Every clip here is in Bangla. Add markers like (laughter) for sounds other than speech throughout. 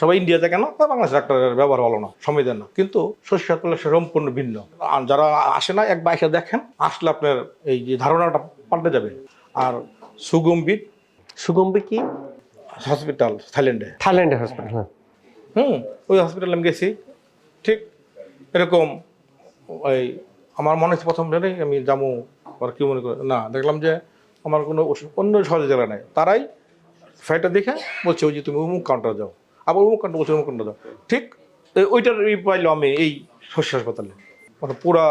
সবাই ইন্ডিয়াতে কেন? বা বাংলাদেশ ডাক্তারের ব্যবহার ভালো না সময় দেন না। কিন্তু হাসপাতালে সে সম্পূর্ণ ভিন্ন। আর যারা আসে না একবার এসে দেখেন আসলে আপনার এই যে ধারণাটা পাল্টে যাবে। আর সুগম্বিত সুগম্বি কি? হসপিটাল থাইল্যান্ডে। থাইল্যান্ডে হসপিটাল হ্যাঁ। হুম ওই হসপিটালে আমি গেছি। ঠিক এরকম ওই আমার মনে হচ্ছে প্রথম দিনেই আমি জামু আর কি মনে করে না দেখলাম যে আমার কোনো অন্য সহজে জায়গা নাই তারাই ফ্লাইটটা দেখে বলছে ওই যে তুমি অমুক কাউন্টার যাও। আবার অমুক কাণ্ড বলছে, অমুক কাণ্ড ঠিক ওইটার ই পাইলো আমি এই শস্য হাসপাতালে। মানে পুরা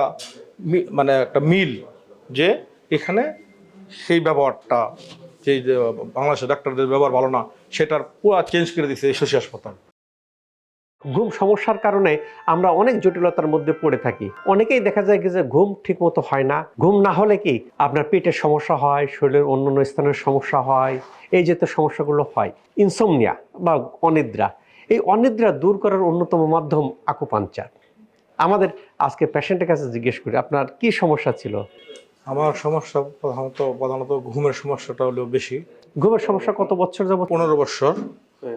মানে একটা মিল যে এখানে সেই ব্যবহারটা, যে বাংলাদেশের ডাক্তারদের ব্যবহার ভালো না, সেটার পুরা চেঞ্জ করে দিচ্ছে এই শশী হাসপাতাল। ঘুম সমস্যার কারণে আমরা অনেক জটিলতার মধ্যে পড়ে থাকি। অনেকেই দেখা যায় কি যে ঘুম ঠিক মতো হয় না। ঘুম না হলে কি আপনার পেটের সমস্যা হয় শরীরের অন্যান্য স্থানের সমস্যা হয় এই জাতীয় সমস্যাগুলো হয়। ইনসোমনিয়া বা অনিদ্রা। এই অনিদ্রা দূর করার অন্যতম মাধ্যম আকুপাঞ্চার। আমাদের আজকে পেশেন্টের কাছে জিজ্ঞেস করি আপনার কি সমস্যা ছিল? আমার সমস্যা প্রধানত প্রধানত ঘুমের সমস্যাটা হলো বেশি। ঘুমের সমস্যা কত বছর যাবত পনেরো বছর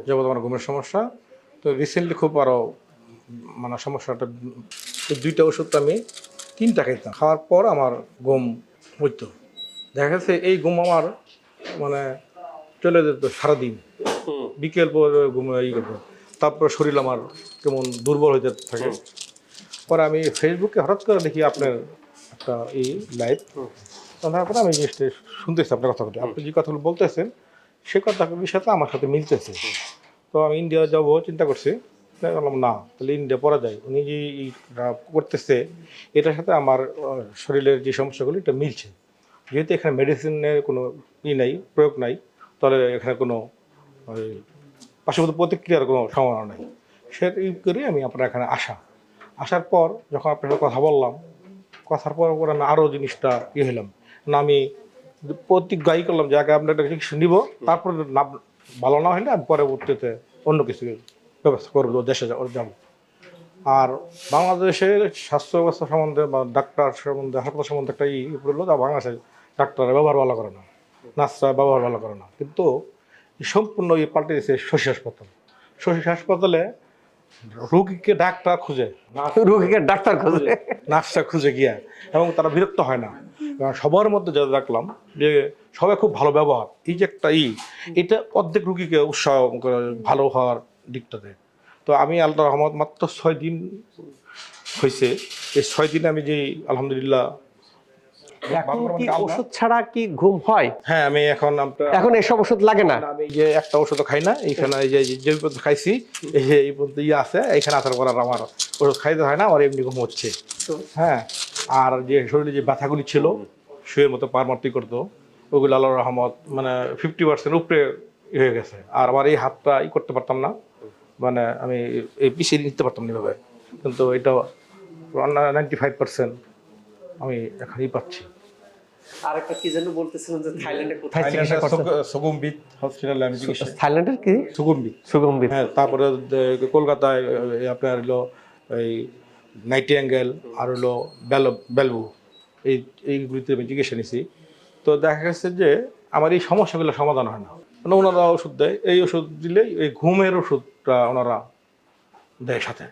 যাবত আমার ঘুমের সমস্যা। তো রিসেন্টলি খুব আরও মানে সমস্যাটা দুইটা ওষুধ আমি তিনটা খাইতাম। খাওয়ার পর আমার গম হইতো। দেখা যাচ্ছে এই গম আমার মানে চলে যেত সারাদিন। বিকেল পর ঘুম ই করতো তারপর শরীর আমার কেমন দুর্বল হয়ে যেতে থাকে পরে আমি ফেসবুকে হঠাৎ করে দেখি আপনার একটা এই লাইভ তারপরে আমি জিনিসটা শুনতেছি আপনার কথাগুলো। আপনি যে কথাগুলো বলতেছেন সে কথাগুলির সাথে আমার সাথে মিলতেছে। তো আমি ইন্ডিয়া যাব, চিন্তা করছি। বললাম, না, তাহলে ইন্ডিয়া পড়া যায় উনি যে করতেছে, এটার সাথে আমার শরীরের যে সমস্যাগুলো, এটা মিলছে। যেহেতু এখানে মেডিসিনের কোনো ই নাই, প্রয়োগ নাই, তাহলে এখানে কোনো পার্শ্ববর্তী প্রতিক্রিয়ার কোনো সম্ভাবনা নাই। সেই করে আমি আপনার এখানে আসা। আসার পর যখন আপনার সাথে কথা বললাম, কথার পর পর আমি আরও জিনিসটা ইয়ে হলাম না, আমি প্রতিজ্ঞাই করলাম যে আগে আপনার একটা চিকিৎসা নিব, তারপর ভালো না হলে আমি পরবর্তীতে অন্য কিছু ব্যবস্থা করব দেশে যাব আর বাংলাদেশের স্বাস্থ্য ব্যবস্থা সম্বন্ধে বা ডাক্তার সম্বন্ধে, হাসপাতাল সম্বন্ধে একটা ই করল তা বাংলাদেশে ডাক্তাররা ব্যবহার ভালো করে না, নার্সরা ব্যবহার ভালো করে না। কিন্তু সম্পূর্ণ এই পাল্টে দিয়েছে শশী হাসপাতাল। শশী হাসপাতালে রোগীকে ডাক্তার খুঁজে। রোগীকে ডাক্তার খোঁজে। নার্সটা খুঁজে গিয়া এবং তারা বিরক্ত হয় না। কারণ সবার মধ্যে যা দেখলাম যে সবাই খুব ভালো ব্যবহার। এই যে একটা ই এটা অর্ধেক রুগীকে উৎসাহ ভালো হওয়ার দিকটাতে তো আমি আল্লাহ রহমত মাত্র ছয় দিন হয়েছে এই ছয় দিনে আমি যে আলহামদুলিল্লাহ এখন কি ওষুধ ছাড়া কি ঘুম হয়? হ্যাঁ আমি এখন এখন এসব ওষুধ লাগে না? আমি যে একটা ওষুধ খাই না এইখানে এই যে যে পর্যন্ত খাইছি এই যে এই পর্যন্ত ইয়ে আছে এখানে আসার পর আর আমার ওষুধ খাইতে হয় না আমার এমনি ঘুম হচ্ছে। হ্যাঁ আর যে শরীরে যে ব্যথাগুলি ছিল শুয়ের মতো পারমার্টি করতো ওগুলো আল্লাহ রহমত মানে ফিফটি পার্সেন্ট উপরে হয়ে গেছে। আর আমার এই হাতটা ই করতে পারতাম না মানে আমি এই পিছিয়ে নিতে পারতাম না এভাবে। কিন্তু এটা নাইনটি ফাইভ পার্সেন্ট আমি এখন ই পাচ্ছি। আরেকটা কি যেন বলতেছিলেন যে থাইল্যান্ডে কোথায়? চিকিৎসা করছেন সুগম্বিত হসপিটালে আমি চিকিৎসা থাইল্যান্ডের কি? সুগম্বিত সুগম্বিত হ্যাঁ তারপরে কলকাতায় আপনার হলো এই নাইটি অ্যাঙ্গেল আর হলো বেলো বেলবু। এই এইগুলিতে আমি চিকিৎসা নিছি। তো দেখা গেছে যে আমার এই সমস্যাগুলো সমাধান হয় না। মানে ওনারা ওষুধ দেয় এই ওষুধ দিলে এই ঘুমের ওষুধটা ওনারা দেয় সাথে।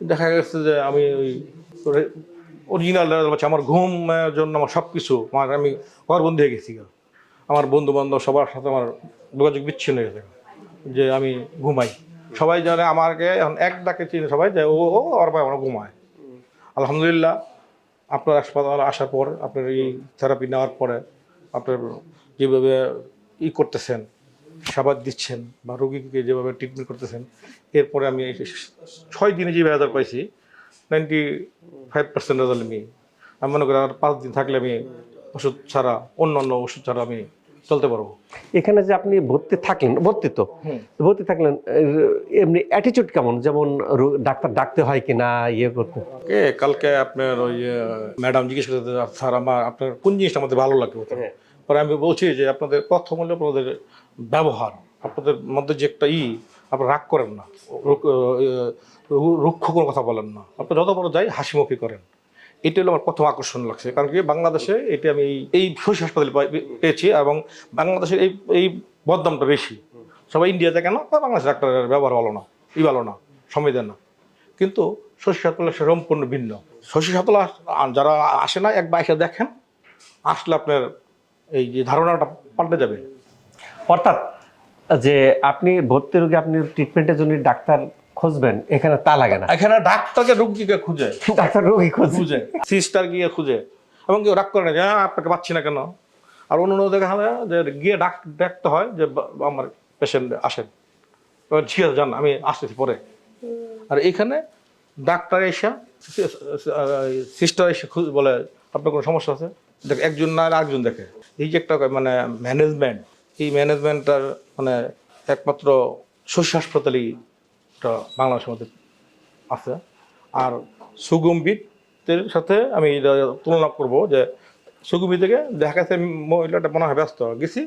দেখা গেছে যে আমি ওই অরিজিনাল আমার ঘুমের জন্য আমার সব কিছু আমার আমি ঘরবন্দি হয়ে গেছি আমার বন্ধু বান্ধব সবার সাথে আমার যোগাযোগ বিচ্ছিন্ন হয়ে গেছে, যে আমি ঘুমাই। সবাই জানে আমাকে, এখন এক ডাকে চিনে সবাই, যে ও ও ওর ভাই আমরা ঘুমায়। আলহামদুলিল্লাহ, আপনার হাসপাতাল আসার পর, আপনার এই থেরাপি নেওয়ার পরে, আপনার যেভাবে ই করতেছেন সাবাদ দিচ্ছেন, বা রোগীকে যেভাবে ট্রিটমেন্ট করতেছেন, এরপরে আমি ছয় দিনে যে রেজাল্ট পাইছি নাইনটি ফাইভ পার্সেন্ট রেজাল্ট আমি আমি মনে করি আর পাঁচ দিন থাকলে আমি ওষুধ ছাড়া অন্য অন্য ওষুধ ছাড়া আমি চলতে পারব। এখানে যে আপনি ভর্তি থাকলেন ভর্তি তো? ভর্তি থাকলেন এমনি অ্যাটিটিউড কেমন? যেমন ডাক্তার ডাকতে হয় কিনা ইয়ে করতে? কে কালকে আপনার ওই ম্যাডাম জিজ্ঞেস করতে স্যার আমার আপনার কোন জিনিসটা আমাদের ভালো লাগে হ্যাঁ। পরে আমি বলছি যে আপনাদের প্রথম হলো আপনাদের ব্যবহার আপনাদের মধ্যে যে একটা ই আপনার রাগ করেন না। রুক- রুক্ষ কোনো কথা বলেন না। আপনি যত বড় যাই হাসি মুখি করেন। এটা হলো আমার প্রথম আকর্ষণ লাগছে। কারণ কি বাংলাদেশে এটা আমি এই- শশী হাসপাতালে পেয়েছি এবং বাংলাদেশের এই এই বদনামটা বেশি। সবাই ইন্ডিয়াতে কেন? বাংলাদেশ ডাক্তারের ব্যবহার ভালো না। ই ভালো না। দেন না। কিন্তু শশী সে সম্পূর্ণ ভিন্ন। শশী সাতলা যারা আসে না একবার এসে দেখেন, আসলে আপনার এই যে ধারণাটা পাল্টে যাবে। অর্থাৎ যে আপনি ভর্তি রোগী আপনি ট্রিটমেন্টের জন্য ডাক্তার খুঁজবেন এখানে তা লাগে না। এখানে ডাক্তারকে রোগীকে খুঁজে। ডাক্তার রোগী খুঁজে। খুঁজে সিস্টার গিয়ে খুঁজে। এবং কেউ ডাক করে না যে "হ্যাঁ, আপনাকে পাচ্ছি না কেন? আর অন্য অন্য দেখা যায় যে গিয়ে ডাক ডাকতে হয় যে আমার পেশেন্ট আসেন। ঠিক আছে যান আমি আসতেছি পরে। আর এখানে ডাক্তার এসে সিস্টার এসে বলে আপনার কোনো সমস্যা আছে? দেখ একজন না আর একজন দেখে। এই যে একটা মানে ম্যানেজমেন্ট এই ম্যানেজমেন্টটার মানে একমাত্র শস্য হাসপাতালই বাংলাদেশের মধ্যে আছে। আর সুগম্বিতের সাথে আমি এটা তুলনা করব যে সুগম্বি থেকে দেখা গেছে মহিলাটা মনে হয় ব্যস্ত গেছি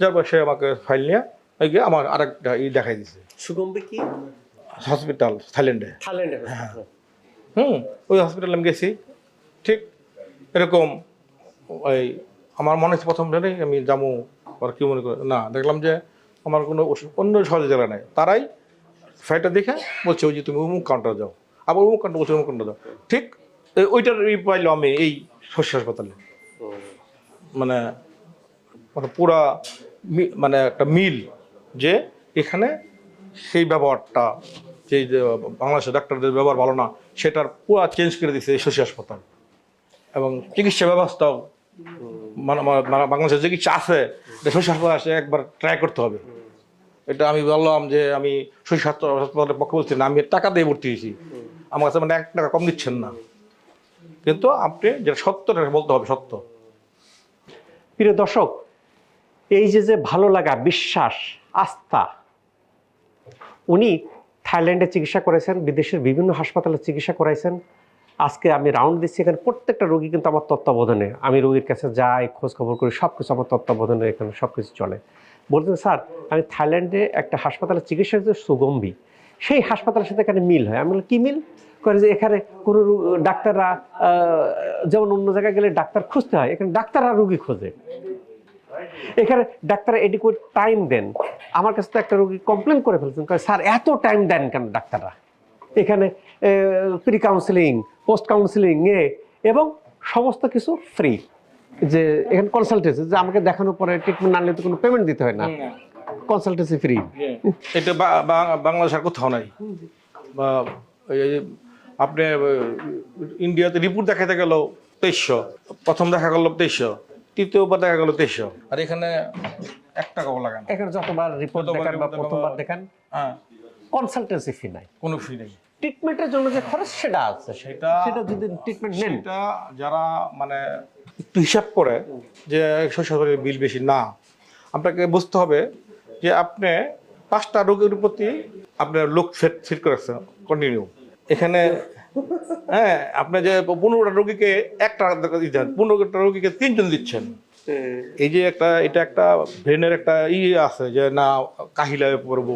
যার পর সে আমাকে ফাইল নিয়ে ওই গিয়ে আমার আরেকটা ই দেখাই দিছে। সুগম্বি কি? হসপিটাল থাইল্যান্ডে থাইল্যান্ডে হুম ওই হসপিটালে আমি গেছি। ঠিক এরকম ওই আমার মনে হচ্ছে প্রথম দিনেই আমি যাব আর কি মনে করে? না, দেখলাম যে আমার কোনো অন্য সহজ জায়গা নাই। তারাই ফ্লাইটটা দেখে বলছে, ওই যে তুমি অমুক কাউন্টার যাও আবার অমুক কাউন্টার বলছে, অমুক কাউন্টার যাও ঠিক ওইটার ই পাইলো আমি এই শস্য হাসপাতালে। মানে মানে পুরা মানে একটা মিল যে এখানে সেই ব্যবহারটা, যে বাংলাদেশের ডাক্তারদের ব্যবহার ভালো না, সেটার পুরা চেঞ্জ করে দিচ্ছে এই শশী হাসপাতাল। এবং চিকিৎসা ব্যবস্থাও মানে মানে- মানে বাংলাদেশের আছে, এটা শশী হাসপাতাল আসে একবার ট্রাই করতে হবে। এটা আমি বললাম যে আমি শশী হাসপাতাল- হাসপাতালের পক্ষে বলছি না, আমি টাকা দিয়ে ভর্তি হয়েছি। আমার কাছে মানে এক টাকা কম দিচ্ছেন না। কিন্তু আপনি যেটা সত্য বলতে হবে সত্য। প্রিয় দর্শক, এই যে যে ভালো লাগা, বিশ্বাস, আস্থা, উনি থাইল্যান্ডে চিকিৎসা করেছেন, বিদেশের বিভিন্ন হাসপাতালে চিকিৎসা করাইছেন। আজকে আমি রাউন্ড দিচ্ছি এখানে প্রত্যেকটা রোগী কিন্তু আমার তত্ত্বাবধানে। আমি রোগীর কাছে যাই খোঁজ খবর করি সব কিছু আমার তত্ত্বাবধানে এখানে সব কিছু চলে। বলতেন স্যার আমি থাইল্যান্ডে একটা হাসপাতালে চিকিৎসা যে সুগম্ভি। সেই হাসপাতালের সাথে এখানে মিল হয়। আমি বললাম, কি মিল? করে যে এখানে কোনো ডাক্তাররা যেমন অন্য জায়গায় গেলে ডাক্তার খুঁজতে হয় এখানে ডাক্তাররা রুগী খোঁজে। এখানে ডাক্তার এডিকুয়েট টাইম দেন। আমার কাছে তো একটা রোগী কমপ্লেন করে ফেলছেন স্যার এত টাইম দেন কেন ডাক্তাররা? এখানে প্রি কাউন্সিলিং পোস্ট কাউন্সিলিং এ এবং সমস্ত কিছু ফ্রি যে এখানে কনসালটেন্সি যে আমাকে দেখানোর পরে ট্রিটমেন্ট না নিলে তো কোনো পেমেন্ট দিতে হয় না। কনসালটেন্সি ফ্রি এটা বাংলাদেশ আর কোথাও নাই। বা আপনি ইন্ডিয়াতে রিপোর্ট দেখাতে গেল তেইশশো প্রথম দেখা গেল তেইশশো তৃতীয়বার দেখা গেল তেইশশো। আর এখানে এক টাকাও লাগে না। এখানে যতবার রিপোর্ট দেখান বা প্রথমবার দেখান হ্যাঁ। কনসালটেন্সি ফি নাই। কোনো ফি নেই। ট্রিটমেন্টের জন্য যে খরচ সেটা আছে। সেটা সেটা যদি ট্রিটমেন্ট নেন। সেটা যারা মানে একটু হিসাব করে যে একশো সতেরো বিল বেশি না। আপনাকে বুঝতে হবে যে আপনি পাঁচটা রোগের প্রতি আপনার লোক সেট সেট করে রাখছেন কন্টিনিউ এখানে হ্যাঁ আপনি যে পনেরোটা রোগীকে একটা দিচ্ছেন পনেরোটা রোগীকে তিনজন দিচ্ছেন। এই যে একটা এটা একটা ব্রেনের একটা ই আছে যে না কাহিলায় পড়ব।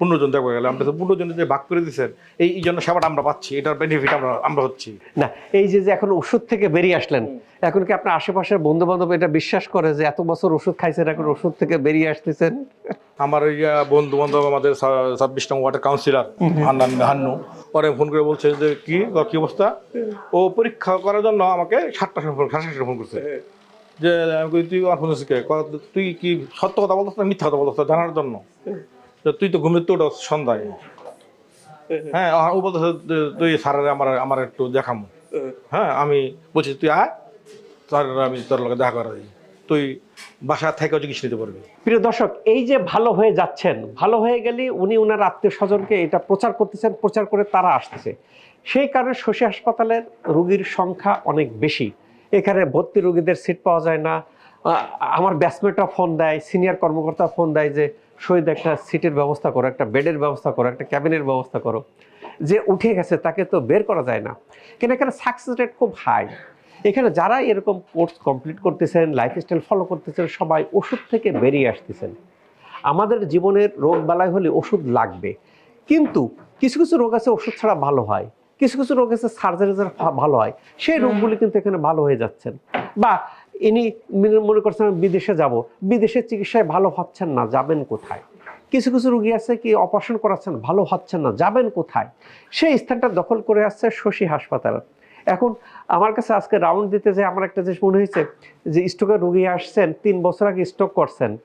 পনেরো জন দেখব গেলে। আমরা পনেরো জনের যে ভাগ করে দিচ্ছেন এই জন্য সেবাটা আমরা পাচ্ছি। এটার বেনিফিট আমরা আমরা হচ্ছি। না এই যে যে এখন ওষুধ থেকে বেরিয়ে আসলেন এখন কি আপনার আশেপাশের বন্ধু বান্ধব এটা বিশ্বাস করে যে এত বছর ওষুধ খাইছেন এখন ওষুধ থেকে বেরিয়ে আসতেছেন? আমার ওই বন্ধু বান্ধব আমাদের ছাব্বিশ নম্বর ওয়ার্ডের কাউন্সিলর হান্নান হান্নু। পরে ফোন করে বলছে যে কি? কি অবস্থা? ও পরীক্ষা করার জন্য আমাকে সময় ফোন সাড়ে ফোন করছে। যে আমি তুই আমার ফোন কে? তুই কি সত্য কথা বলতেছ না মিথ্যা কথা বলতেছ জানার জন্য? তুই তো ঘুমের তো সন্ধ্যায়। হ্যাঁ ও বলতেছে তুই স্যারের আমার আমার একটু দেখামো। হ্যাঁ আমি বলছি তুই আয় স্যার আমি তোর লগে দেখা করা তুই বাসা থেকেও চিকিৎসা নিতে পারবি। প্রিয় দর্শক এই যে ভালো হয়ে যাচ্ছেন ভালো হয়ে গেলে উনি ওনার আত্মীয় স্বজনকে এটা প্রচার করতেছেন প্রচার করে তারা আসতেছে। সেই কারণে শশী হাসপাতালের রুগীর সংখ্যা অনেক বেশি। এখানে ভর্তি রুগীদের সিট পাওয়া যায় না। আমার ব্যাচমেটরা ফোন দেয় সিনিয়র কর্মকর্তা ফোন দেয় যে শহীদ একটা সিটের ব্যবস্থা করো একটা বেডের ব্যবস্থা করো একটা ক্যাবিনের ব্যবস্থা করো। যে উঠে গেছে তাকে তো বের করা যায় না। কিন্তু এখানে সাকসেস রেট খুব হাই এখানে যারা এরকম কোর্স কমপ্লিট করতেছেন লাইফস্টাইল ফলো করতেছেন সবাই ওষুধ থেকে বেরিয়ে আসতেছেন। আমাদের জীবনের রোগ বালাই হলে ওষুধ লাগবে। কিন্তু কিছু কিছু রোগ আছে ওষুধ ছাড়া ভালো হয়। কিছু কিছু রোগ আছে সার্জারি ভালো হয়। সেই রোগগুলি কিন্তু এখানে ভালো হয়ে যাচ্ছেন। বা ইনি মনে- করছেন বিদেশে যাব। বিদেশের চিকিৎসায় ভালো হচ্ছেন না, যাবেন কোথায়? কিছু কিছু রুগী আছে কি অপারেশন করাচ্ছেন, ভালো হচ্ছেন না, যাবেন কোথায়? সেই স্থানটা দখল করে আসছে শশী হাসপাতাল। এখন আমার কাছে আজকে রাউন্ড দিতে যে আমার একটা জিনিস মনে হয়েছে, যে স্ট্রোকের রুগী আসছেন, তিন বছর আগে স্ট্রোক করছেন,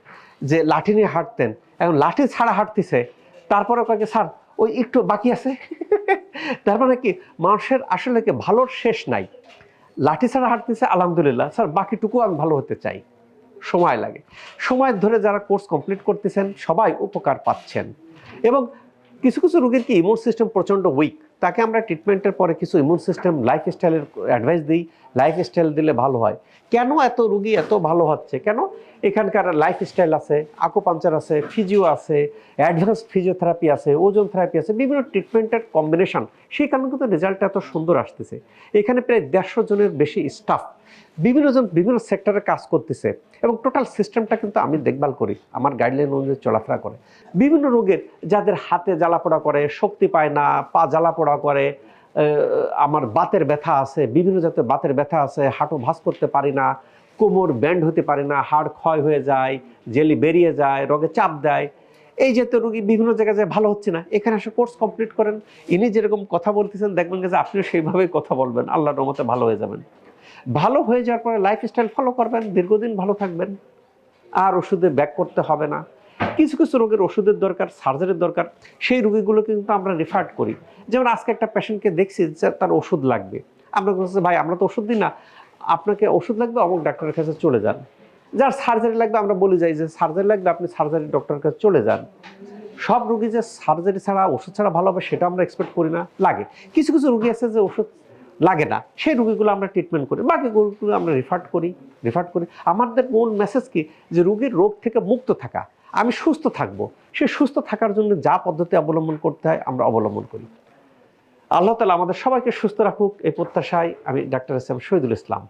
যে লাঠি নিয়ে হাঁটতেন, এখন লাঠি ছাড়া হাঁটতেছে, তারপরে কয়েকে, স্যার, ওই একটু বাকি আছে? (laughs) তার মানে কি মানুষের আসলে কি ভালোর শেষ নাই। লাঠি ছাড়া হাঁটতেছে, আলহামদুলিল্লাহ। স্যার, বাকিটুকু আমি ভালো হতে চাই। সময় লাগে। সময় ধরে যারা কোর্স কমপ্লিট করতেছেন, সবাই উপকার পাচ্ছেন। এবং কিছু কিছু রোগীর কি ইমিউন সিস্টেম প্রচণ্ড উইক তাকে আমরা ট্রিটমেন্টের পরে কিছু ইমিউন সিস্টেম লাইফস্টাইলের অ্যাডভাইস দিই। লাইফস্টাইল দিলে ভালো হয়। কেন এত রুগী এত ভালো হচ্ছে? কেন এখানকার লাইফস্টাইল আছে আকোপাঞ্চার আছে ফিজিও আছে অ্যাডভান্স ফিজিওথেরাপি আছে ওজন থেরাপি আছে, বিভিন্ন ট্রিটমেন্টের কম্বিনেশন সেই কারণে কিন্তু রেজাল্টটা এত সুন্দর আসতেছে। এখানে প্রায় দেড়শো জনের বেশি স্টাফ বিভিন্ন জন বিভিন্ন সেক্টরে কাজ করতেছে এবং টোটাল সিস্টেমটা কিন্তু আমি দেখভাল করি। আমার গাইডলাইন অনুযায়ী চলাফেরা করে। বিভিন্ন রোগের যাদের হাতে জ্বালাপোড়া করে, শক্তি পায় না, পা জ্বালাপোড়া করে আমার বাতের ব্যথা আছে, বিভিন্ন জাতের বাতের ব্যথা আছে, হাঁটু ভাঁজ করতে পারি না, কোমর ব্যান্ড হতে পারে না, হাড় ক্ষয় হয়ে যায়, জেলি বেরিয়ে যায়, রোগে চাপ দেয়। এই জাতীয় রোগী বিভিন্ন জায়গায় যায়, ভালো হচ্ছে না। এখানে এসে কোর্স কমপ্লিট করেন। ইনি যেরকম কথা বলতেছেন, দেখবেন যে আপনিও সেইভাবেই কথা বলবেন। আল্লাহর রহমতে ভালো হয়ে যাবেন। ভালো হয়ে যাওয়ার পরে লাইফ স্টাইল ফলো করবেন, দীর্ঘদিন ভালো থাকবেন, আর ওষুধে ব্যাক করতে হবে না। কিছু কিছু রোগের ওষুধের দরকার সার্জারির দরকার, সেই রোগীগুলো কিন্তু আমরা রেফার করি। যেমন আজকে একটা পেশেন্টকে দেখছি যে তার ওষুধ লাগবে। আমরা বলছি, ভাই, আমরা তো ওষুধ দিই না। আপনাকে ওষুধ লাগবে, অমুক ডাক্তারের কাছে চলে যান। যার সার্জারি লাগবে, আমরা বলে যাই যে সার্জারি লাগবে, আপনি সার্জারি ডক্টরের কাছে চলে যান। সব রুগী যে সার্জারি ছাড়া, ওষুধ ছাড়া ভালো হবে, সেটা আমরা এক্সপেক্ট করি না, লাগে। কিছু কিছু রুগী আছে যে ওষুধ লাগে না। সেই রুগীগুলো আমরা ট্রিটমেন্ট করি। বাকি রোগগুলো আমরা রিফার করি রিফার করি। আমাদের মূল মেসেজ কি? যে রুগীর রোগ থেকে মুক্ত থাকা। আমি সুস্থ থাকব। সে সুস্থ থাকার জন্য যা পদ্ধতি অবলম্বন করতে হয়, আমরা অবলম্বন করি। আল্লাহ তালা আমাদের সবাইকে সুস্থ রাখুক। এই প্রত্যাশায় আমি doctor S M Shahidul Islam.